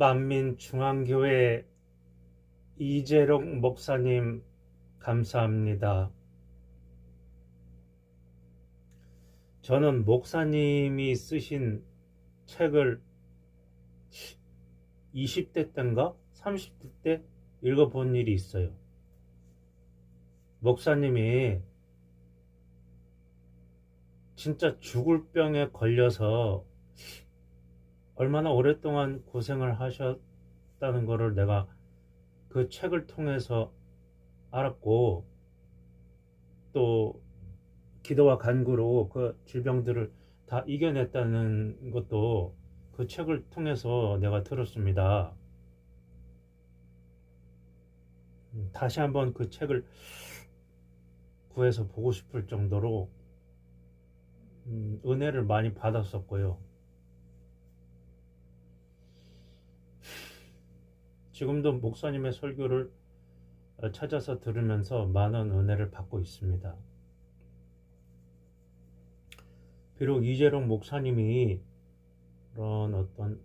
만민중앙교회 이재록 목사님 감사합니다. 저는 목사님이 쓰신 책을 20대 때인가 30대 때 읽어본 일이 있어요. 목사님이 진짜 죽을 병에 걸려서 얼마나 오랫동안 고생을 하셨다는 것을 내가 그 책을 통해서 알았고 또 기도와 간구로 그 질병들을 다 이겨냈다는 것도 그 책을 통해서 내가 들었습니다. 음, 다시 한번 그 책을 구해서 보고 싶을 정도로 음, 은혜를 많이 받았었고요. 지금도 목사님의 설교를 어, 찾아서 들으면서 많은 은혜를 받고 있습니다. 비록 이재룡 목사님이 그런 어떤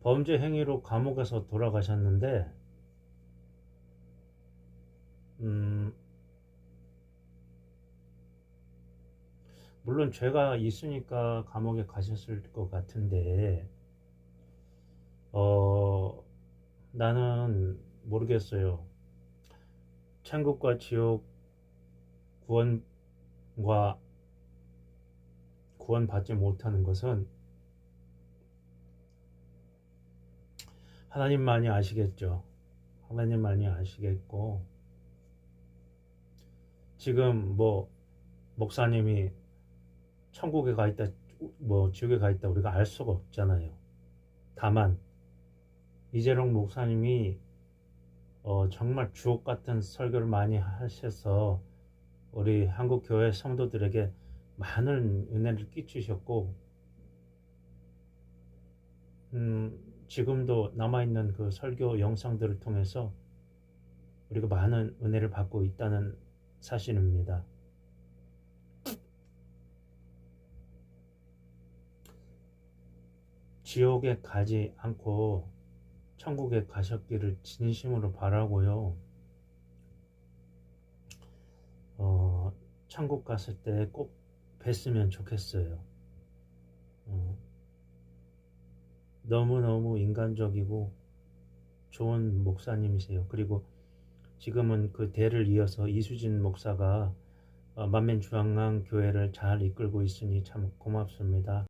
범죄 행위로 감옥에서 돌아가셨는데, 음, 물론 죄가 있으니까 감옥에 가셨을 것 같은데, 어, 나는 모르겠어요. 천국과 지옥 구원과 구원받지 못하는 것은 하나님만이 아시겠죠. 하나님만이 아시겠고 지금 뭐 목사님이 천국에 가 있다 뭐 지옥에 가 있다 우리가 알 수가 없잖아요. 다만 이재룡 목사님이 어, 정말 주옥 같은 설교를 많이 하셔서 우리 한국 교회 성도들에게 많은 은혜를 끼치셨고 음, 지금도 남아있는 그 설교 영상들을 통해서 우리가 많은 은혜를 받고 있다는 사실입니다. 지옥에 가지 않고 천국에 가셨기를 진심으로 바라고요. 어, 천국 갔을 때 꼭 뵀으면 좋겠어요. 어, 너무너무 인간적이고 좋은 목사님이세요. 그리고 지금은 그 대를 이어서 이수진 목사가 어, 만면중앙교회를 잘 이끌고 있으니 참 고맙습니다.